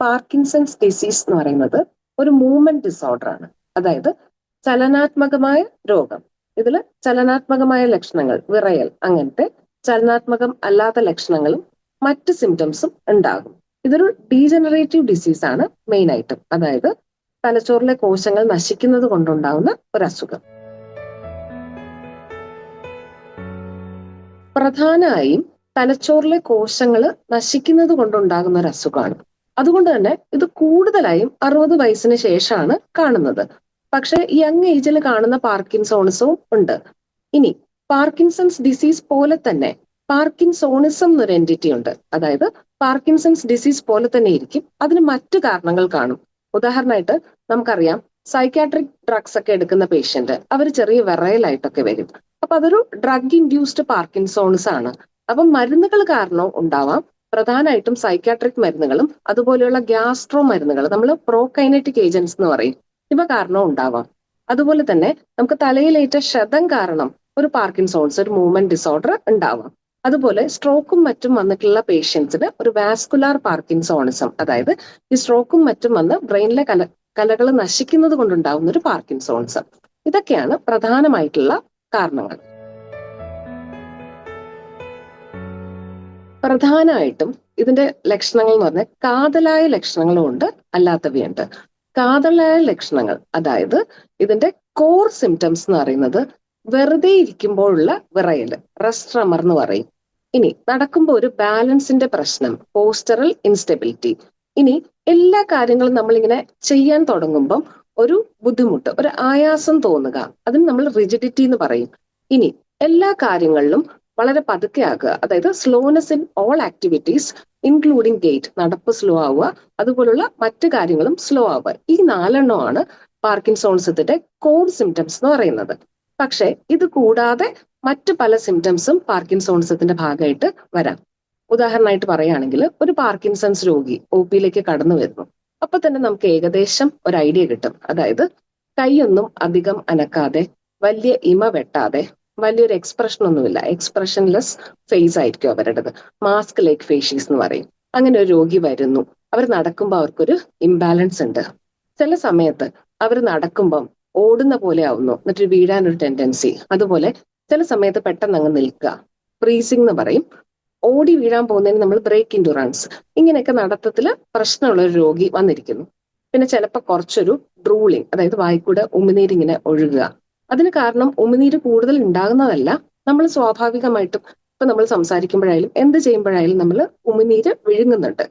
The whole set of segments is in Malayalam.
പാർക്കിൻസൺസ് ഡിസീസ് എന്ന് പറയുന്നത് ഒരു മൂവ്മെന്റ് ഡിസോർഡർ ആണ്. അതായത് ചലനാത്മകമായ രോഗം. ഇതിൽ ചലനാത്മകമായ ലക്ഷണങ്ങൾ വിറയൽ അങ്ങനത്തെ ചലനാത്മകം അല്ലാത്ത ലക്ഷണങ്ങളും മറ്റ് സിംറ്റംസും ഉണ്ടാകും. ഇതൊരു ഡീജനറേറ്റീവ് ഡിസീസ് ആണ് മെയിൻ ആയിട്ടും അതായത് തലച്ചോറിലെ കോശങ്ങൾ നശിക്കുന്നത് കൊണ്ടുണ്ടാകുന്ന ഒരു അസുഖം. പ്രധാനമായും തലച്ചോറിലെ കോശങ്ങൾ നശിക്കുന്നത് കൊണ്ടുണ്ടാകുന്ന ഒരു അസുഖമാണ് അതുകൊണ്ട് തന്നെ ഇത് കൂടുതലായും അറുപത് വയസ്സിന് ശേഷമാണ് കാണുന്നത്. പക്ഷെ യങ് ഏജിൽ കാണുന്ന പാർക്കിൻസോണിസവും ഉണ്ട്. ഇനി പാർക്കിൻസൺസ് ഡിസീസ് പോലെ തന്നെ പാർക്കിൻസോണിസം എന്നൊരു എന്റിറ്റി ഉണ്ട്. അതായത് പാർക്കിൻസൺസ് ഡിസീസ് പോലെ തന്നെ ഇരിക്കും. അതിന് മറ്റു കാരണങ്ങൾ കാണും. ഉദാഹരണമായിട്ട് നമുക്കറിയാം സൈക്കാട്രിക് ഡ്രഗ്സ് ഒക്കെ എടുക്കുന്ന പേഷ്യന്റ് അവർ ചെറിയ വിറയലായിട്ടൊക്കെ വരും. അപ്പൊ അതൊരു ഡ്രഗ് ഇൻഡ്യൂസ്ഡ് പാർക്കിൻസോൺസ് ആണ് അപ്പം മരുന്നുകൾ കാരണവും ഉണ്ടാവാം. പ്രധാനമായിട്ടും സൈക്കാട്രിക് മരുന്നുകളും അതുപോലെയുള്ള ഗ്യാസ്ട്രോ മരുന്നുകൾ നമ്മൾ പ്രോകൈനറ്റിക് ഏജൻസ് എന്ന് പറയും. ഇവ കാരണം ഉണ്ടാവാം. അതുപോലെ തന്നെ നമുക്ക് തലയിലേറ്റ ക്ഷതം കാരണം ഒരു പാർക്കിൻസോൺസ് ഒരു മൂവ്മെന്റ് ഡിസോർഡർ ഉണ്ടാവാം. അതുപോലെ സ്ട്രോക്കും മറ്റും വന്നിട്ടുള്ള പേഷ്യൻസിന് ഒരു വാസ്കുലാർ പാർക്കിൻസോണിസം അതായത് ഈ സ്ട്രോക്കും മറ്റും വന്ന് ബ്രെയിനിലെ കല കലകൾ നശിക്കുന്നത് കൊണ്ടുണ്ടാവുന്ന ഒരു പാർക്കിൻസോൺസം ഇതൊക്കെയാണ് പ്രധാനമായിട്ടുള്ള കാരണങ്ങൾ. പ്രധാനമായിട്ടും ഇതിന്റെ ലക്ഷണങ്ങൾ എന്ന് പറഞ്ഞാൽ കാതലായ ലക്ഷണങ്ങളും ഉണ്ട് അല്ലാത്തവയുണ്ട് കാതലായ ലക്ഷണങ്ങൾ അതായത് ഇതിന്റെ കോർ സിംറ്റംസ് എന്ന് പറയുന്നത് വെറുതെ ഇരിക്കുമ്പോഴുള്ള വിറയൽ റെസ്ട്രമർ എന്ന് പറയും. ഇനി നടക്കുമ്പോൾ ഒരു ബാലൻസിന്റെ പ്രശ്നം പോസ്റ്ററൽ ഇൻസ്റ്റെബിലിറ്റി ഇനി എല്ലാ കാര്യങ്ങളും നമ്മളിങ്ങനെ ചെയ്യാൻ തുടങ്ങുമ്പം ഒരു ബുദ്ധിമുട്ട് ഒരു ആയാസം തോന്നുക. അതിന് നമ്മൾ റിജിഡിറ്റി എന്ന് പറയും. ഇനി എല്ലാ കാര്യങ്ങളിലും വളരെ പതുക്കെ ആക്കുക. അതായത് slowness in all activities including gait നടപ്പ് സ്ലോ ആവുക അതുപോലുള്ള മറ്റു കാര്യങ്ങളും സ്ലോ ആവുക. ഈ നാലെണ്ണമാണ് പാർക്കിൻസോൺസത്തിന്റെ കോർ സിംറ്റംസ് എന്ന് പറയുന്നത്. പക്ഷേ ഇത് കൂടാതെ മറ്റു പല സിംറ്റംസും പാർക്കിൻസോൺസത്തിന്റെ ഭാഗമായിട്ട് വരാം. ഉദാഹരണമായിട്ട് പറയുകയാണെങ്കിൽ ഒരു പാർക്കിൻസൺസ് രോഗി ഒ പിയിലേക്ക് കടന്നു വരുന്നു. അപ്പൊ തന്നെ നമുക്ക് ഏകദേശം ഒരു ഐഡിയ കിട്ടും. അതായത് കൈയൊന്നും അധികം അനക്കാതെ വലിയ ഇമ വെട്ടാതെ വലിയൊരു എക്സ്പ്രഷൻ ഒന്നുമില്ല. എക്സ്പ്രഷൻലെസ് ഫേസ് ആയിരിക്കും അവരുടേത്. മാസ്ക് ലൈക്ക് ഫേഷ്യസ് എന്ന് പറയും. അങ്ങനെ ഒരു രോഗി വരുന്നു. അവർ നടക്കുമ്പോൾ അവർക്കൊരു ഇംബാലൻസ് ഉണ്ട്. ചില സമയത്ത് അവർ നടക്കുമ്പം ഓടുന്ന പോലെ ആവുന്നു. എന്നിട്ട് വീഴാനൊരു ടെൻഡൻസി അതുപോലെ ചില സമയത്ത് പെട്ടെന്ന് അങ്ങ് നിൽക്കുക. ഫ്രീസിംഗ് എന്ന് പറയും. ഓടി വീഴാൻ പോകുന്നതിന് നമ്മൾ ബ്രേക്ക് ഇൻഡുറൻസ് ഇങ്ങനെയൊക്കെ നടത്തത്തിൽ പ്രശ്നമുള്ള ഒരു രോഗി വന്നിരിക്കുന്നു. പിന്നെ ചിലപ്പോൾ കുറച്ചൊരു ഡ്രൂളിങ് അതായത് വായിക്കൂടെ ഉമിനീരിങ്ങനെ ഒഴുകുക. അതിന് കാരണം ഉമിനീര് കൂടുതൽ ഉണ്ടാകുന്നതല്ല. നമ്മൾ സ്വാഭാവികമായിട്ടും ഇപ്പൊ നമ്മൾ സംസാരിക്കുമ്പോഴായാലും എന്ത് ചെയ്യുമ്പോഴായാലും നമ്മൾ ഉമിനീര് വിഴുങ്ങുന്നുണ്ട്.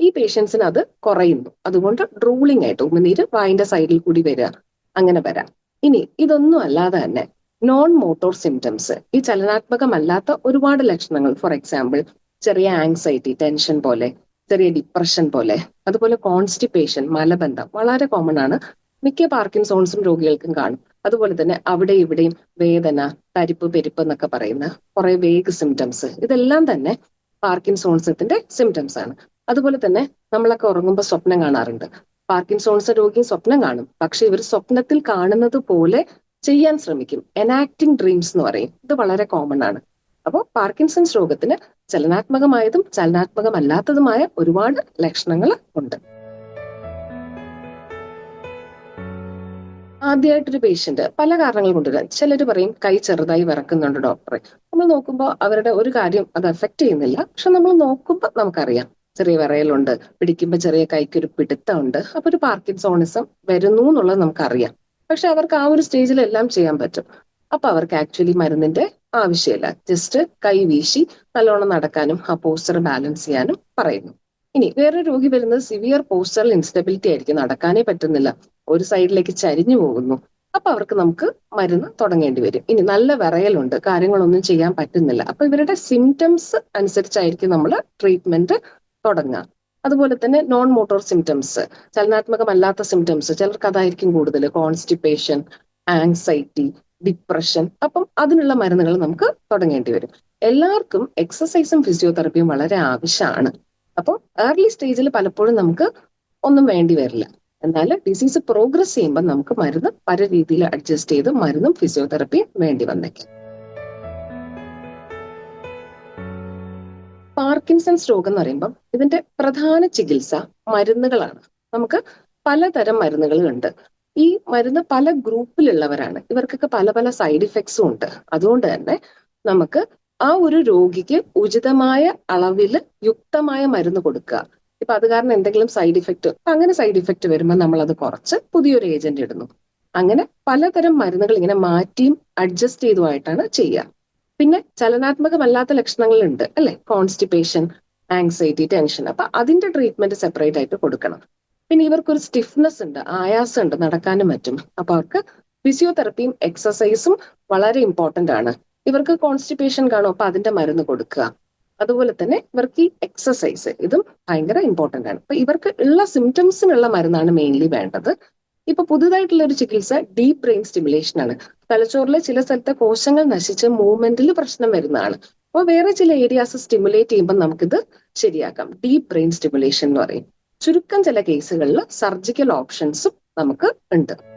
ഈ പേഷ്യൻസിന് അത് കുറയുന്നു. അതുകൊണ്ട് ഡ്രൂളിംഗ് ആയിട്ട് ഉമിനീര് വായിന്റെ സൈഡിൽ കൂടി വരിക അങ്ങനെ വരാം. ഇനി ഇതൊന്നും അല്ലാതെ തന്നെ നോൺ മോട്ടോർ സിംറ്റംസ് ഈ ചലനാത്മകമല്ലാത്ത ഒരുപാട് ലക്ഷണങ്ങൾ ഫോർ എക്സാമ്പിൾ ചെറിയ ആങ്സൈറ്റി ടെൻഷൻ പോലെ ചെറിയ ഡിപ്രഷൻ പോലെ അതുപോലെ കോൺസ്റ്റിപ്പേഷൻ മലബന്ധം വളരെ കോമൺ ആണ്. മിക്ക പാർക്കിൻസോൺസും രോഗികൾക്കും കാണും. അതുപോലെ തന്നെ അവിടെ ഇവിടെയും വേദന തരിപ്പ് പെരുപ്പ് എന്നൊക്കെ പറയുന്ന കുറെ വേഗ് സിംറ്റംസ് ഇതെല്ലാം തന്നെ പാർക്കിൻസോൺസത്തിന്റെ സിംറ്റംസ് ആണ്. അതുപോലെ തന്നെ നമ്മളൊക്കെ ഉറങ്ങുമ്പോൾ സ്വപ്നം കാണാറുണ്ട്. പാർക്കിൻസോൺസ് രോഗി സ്വപ്നം കാണും. പക്ഷെ ഇവർ സ്വപ്നത്തിൽ കാണുന്നത് പോലെ ചെയ്യാൻ ശ്രമിക്കും. എനാക്ടിങ് ഡ്രീംസ് എന്ന് പറയും. ഇത് വളരെ കോമൺ ആണ്. അപ്പോൾ പാർക്കിൻസൺസ് രോഗത്തിന് ചലനാത്മകമായതും ചലനാത്മകമല്ലാത്തതുമായ ഒരുപാട് ലക്ഷണങ്ങൾ ഉണ്ട്. ആദ്യമായിട്ടൊരു പേഷ്യന്റ് പല കാരണങ്ങൾ കൊണ്ടുവരാം ചിലർ പറയും കൈ ചെറുതായി വിറക്കുന്നുണ്ട് ഡോക്ടറെ നമ്മൾ നോക്കുമ്പോൾ അവരുടെ ഒരു കാര്യം അത് എഫക്ട് ചെയ്യുന്നില്ല. പക്ഷെ നമ്മൾ നോക്കുമ്പോൾ നമുക്കറിയാം. ചെറിയ വിറയലുണ്ട് പിടിക്കുമ്പോൾ ചെറിയ കൈക്കൊരു പിടുത്തമുണ്ട് അപ്പൊ ഒരു പാർക്കിൻസോണിസം വരുന്നു എന്നുള്ളത് നമുക്കറിയാം. പക്ഷെ അവർക്ക് ആ ഒരു സ്റ്റേജിൽ എല്ലാം ചെയ്യാൻ പറ്റും. അപ്പൊ അവർക്ക് ആക്ച്വലി മരുന്നിന്റെ ആവശ്യമില്ല. ജസ്റ്റ് കൈ വീശി നല്ലോണം നടക്കാനും ആ പോസ്റ്റർ ബാലൻസ് ചെയ്യാനും പറയുന്നു. ഇനി വേറെ രോഗി വരുന്നത് സിവിയർ പോസ്റ്ററൽ ഇൻസ്റ്റബിലിറ്റി ആയിരിക്കും. നടക്കാനേ പറ്റുന്നില്ല. ഒരു സൈഡിലേക്ക് ചരിഞ്ഞു പോകുന്നു. അപ്പൊ അവർക്ക് നമുക്ക് മരുന്ന് തുടങ്ങേണ്ടി വരും. ഇനി നല്ല വിറയലുണ്ട്. കാര്യങ്ങളൊന്നും ചെയ്യാൻ പറ്റുന്നില്ല. അപ്പൊ ഇവരുടെ സിംറ്റംസ് അനുസരിച്ചായിരിക്കും നമ്മൾ ട്രീറ്റ്മെന്റ് തുടങ്ങുക. അതുപോലെ തന്നെ നോൺ മോട്ടോർ സിംറ്റംസ് ചലനാത്മകമല്ലാത്ത സിംറ്റംസ് ചിലർക്ക് അതായിരിക്കും കൂടുതൽ. കോൺസ്റ്റിപ്പേഷൻ ആങ്സൈറ്റി ഡിപ്രഷൻ അപ്പം അതിനുള്ള മരുന്നുകൾ നമുക്ക് തുടങ്ങേണ്ടി വരും. എല്ലാവർക്കും എക്സസൈസും ഫിസിയോതെറപ്പിയും വളരെ ആവശ്യമാണ്. അപ്പോൾ ഏർലി സ്റ്റേജിൽ പലപ്പോഴും നമുക്ക് ഒന്നും വേണ്ടി വരില്ല. എന്നാൽ ഡിസീസ് പ്രോഗ്രസ് ചെയ്യുമ്പോൾ നമുക്ക് മരുന്ന് പല രീതിയിൽ അഡ്ജസ്റ്റ് ചെയ്ത് മരുന്നും ഫിസിയോതെറപ്പിയും വേണ്ടി വന്നേക്കാം. പാർക്കിൻസൺസ് രോഗം എന്ന് പറയുമ്പം ഇതിന്റെ പ്രധാന ചികിത്സ മരുന്നുകളാണ്. നമുക്ക് പലതരം മരുന്നുകളുണ്ട് ഈ മരുന്ന് പല ഗ്രൂപ്പിലുള്ളവരാണ് ഇവർക്കൊക്കെ പല പല സൈഡ് ഇഫക്ട്സും ഉണ്ട്. അതുകൊണ്ട് തന്നെ നമുക്ക് ആ ഒരു രോഗിക്ക് ഉചിതമായ അളവിൽ യുക്തമായ മരുന്ന് കൊടുക്കുക. ഇപ്പൊ അത് കാരണം എന്തെങ്കിലും സൈഡ് ഇഫക്റ്റ് അങ്ങനെ സൈഡ് ഇഫക്റ്റ് വരുമ്പോൾ നമ്മൾ അത് കുറച്ച് പുതിയൊരു ഏജന്റ് ഇടുന്നു. അങ്ങനെ പലതരം മരുന്നുകൾ ഇങ്ങനെ മാറ്റിയും അഡ്ജസ്റ്റ് ചെയ്തുമായിട്ടാണ് ചെയ്യുക പിന്നെ ചലനാത്മകമല്ലാത്ത ലക്ഷണങ്ങളുണ്ട് അല്ലെ? Constipation anxiety tension. അപ്പൊ അതിന്റെ ട്രീറ്റ്മെന്റ് സെപ്പറേറ്റ് ആയിട്ട് കൊടുക്കണം. പിന്നെ ഇവർക്കൊരു സ്റ്റിഫ്നെസ് ഉണ്ട് ആയാസം ഉണ്ട് നടക്കാനും മറ്റും. അപ്പൊ അവർക്ക് ഫിസിയോതെറപ്പിയും എക്സസൈസും വളരെ ഇമ്പോർട്ടന്റ് ആണ്. ഇവർക്ക് കോൺസ്റ്റിപ്പേഷൻ കാണും അപ്പൊ അതിന്റെ മരുന്ന് കൊടുക്കുക. അതുപോലെ തന്നെ ഇവർക്ക് ഈ എക്സസൈസ് ഇതും ഭയങ്കര ഇമ്പോർട്ടന്റ് ആണ്. അപ്പൊ ഇവർക്ക് ഉള്ള സിംറ്റംസിനുള്ള മരുന്നാണ് മെയിൻലി വേണ്ടത്. ഇപ്പൊ പുതുതായിട്ടുള്ള ഒരു ചികിത്സ ഡീപ് ബ്രെയിൻ സ്റ്റിമുലേഷൻ ആണ്. തലച്ചോറിലെ ചില സ്ഥലത്തെ കോശങ്ങൾ നശിച്ച് മൂവ്മെന്റിൽ പ്രശ്നം വരുന്നതാണ്. അപ്പോൾ വേറെ ചില ഏരിയാസ് സ്റ്റിമുലേറ്റ് ചെയ്യുമ്പോൾ നമുക്കിത് ശരിയാക്കാം. ഡീപ് ബ്രെയിൻ സ്റ്റിമുലേഷൻ എന്ന് പറയും. ചുരുക്കം ചില കേസുകളിൽ സർജിക്കൽ ഓപ്ഷൻസും നമുക്ക് ഉണ്ട്.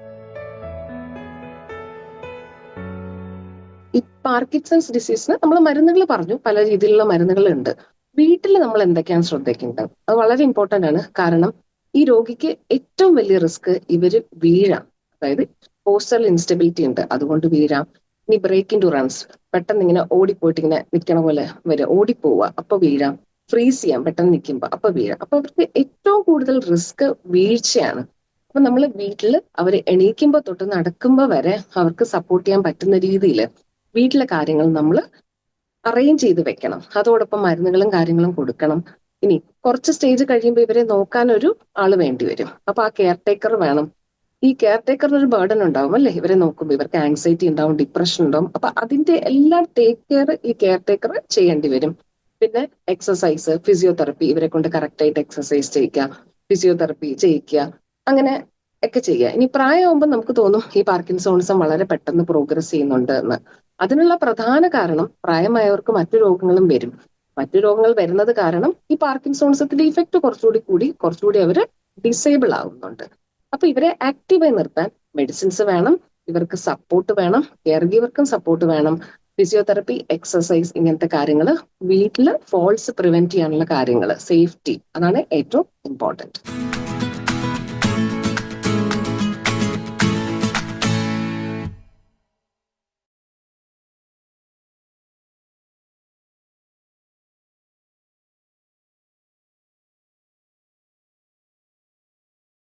ഈ പാർക്കിൻസൺസ് ഡിസീസിന് നമ്മൾ മരുന്നുകൾ പറഞ്ഞു പല രീതിയിലുള്ള മരുന്നുകളുണ്ട്. വീട്ടിൽ നമ്മൾ എന്തൊക്കെയാണ് ശ്രദ്ധിക്കേണ്ടത്? അത് വളരെ ഇമ്പോർട്ടന്റ് ആണ്. കാരണം ഈ രോഗിക്ക് ഏറ്റവും വലിയ റിസ്ക് ഇവർ വീഴാം. അതായത് പോസ്റ്റൽ ഇൻസ്റ്റബിലിറ്റി ഉണ്ട് അതുകൊണ്ട് വീഴാം. ഇനി ബ്രേക്ക് ഇൻ ടു റൺസ് പെട്ടെന്ന് ഇങ്ങനെ ഓടിപ്പോയിട്ട് ഇങ്ങനെ നിൽക്കണ പോലെ വരെ ഓടിപ്പോവുക അപ്പൊ വീഴാം. ഫ്രീസ് ചെയ്യാം പെട്ടെന്ന് നിൽക്കുമ്പോൾ അപ്പൊ വീഴാം. അപ്പൊ അവർക്ക് ഏറ്റവും കൂടുതൽ റിസ്ക് വീഴ്ചയാണ്. അപ്പൊ നമ്മൾ വീട്ടിൽ അവർ എണീക്കുമ്പോൾ തൊട്ട് നടക്കുമ്പോൾ വരെ അവർക്ക് സപ്പോർട്ട് ചെയ്യാൻ പറ്റുന്ന രീതിയിൽ വീട്ടിലെ കാര്യങ്ങൾ നമ്മൾ അറേഞ്ച് ചെയ്ത് വെക്കണം. അതോടൊപ്പം മരുന്നുകളും കാര്യങ്ങളും കൊടുക്കണം. ഇനി കുറച്ച് സ്റ്റേജ് കഴിയുമ്പോൾ ഇവരെ നോക്കാൻ ഒരു ആൾ വേണ്ടി വരും. അപ്പൊ ആ കെയർ ടേക്കർ വേണം. ഈ കെയർ ടേക്കറിന് ഒരു ബേർഡൻ ഉണ്ടാവും അല്ലെ? ഇവരെ നോക്കുമ്പോൾ ഇവർക്ക് ആങ്സൈറ്റി ഉണ്ടാവും ഡിപ്രഷൻ ഉണ്ടാവും. അപ്പൊ അതിന്റെ എല്ലാം ടേക്ക് കെയർ ഈ കെയർ ടേക്കർ ചെയ്യേണ്ടി വരും. പിന്നെ എക്സസൈസ് ഫിസിയോതെറപ്പി ഇവരെ കൊണ്ട് കറക്റ്റ് ആയിട്ട് എക്സസൈസ് ചെയ്യിക്കുക ഫിസിയോതെറപ്പി ചെയ്യിക്കുക. അങ്ങനെ ഒക്കെ ചെയ്യുക ഇനി പ്രായമാകുമ്പോൾ നമുക്ക് തോന്നും ഈ പാർക്കിൻസോണിസം വളരെ പെട്ടെന്ന് പ്രോഗ്രസ് ചെയ്യുന്നുണ്ട് എന്ന്. അതിനുള്ള പ്രധാന കാരണം പ്രായമായവർക്ക് മറ്റു രോഗങ്ങളും വരും. മറ്റു രോഗങ്ങൾ വരുന്നത് കാരണം ഈ പാർക്കിൻസോൺസത്തിന്റെ ഇഫക്റ്റ് കുറച്ചുകൂടി കൂടി കുറച്ചുകൂടി അവർ ഡിസേബിൾ ആവുന്നുണ്ട്. അപ്പൊ ഇവരെ ആക്റ്റീവായി നിർത്താൻ മെഡിസിൻസ് വേണം ഇവർക്ക് സപ്പോർട്ട് വേണം കെയർ സപ്പോർട്ട് വേണം. ഫിസിയോതെറപ്പി എക്സസൈസ് ഇങ്ങനത്തെ കാര്യങ്ങൾ വീട്ടിൽ ഫോൾസ് പ്രിവെന്റ് ചെയ്യാനുള്ള കാര്യങ്ങൾ സേഫ്റ്റി അതാണ് ഏറ്റവും ഇമ്പോർട്ടന്റ്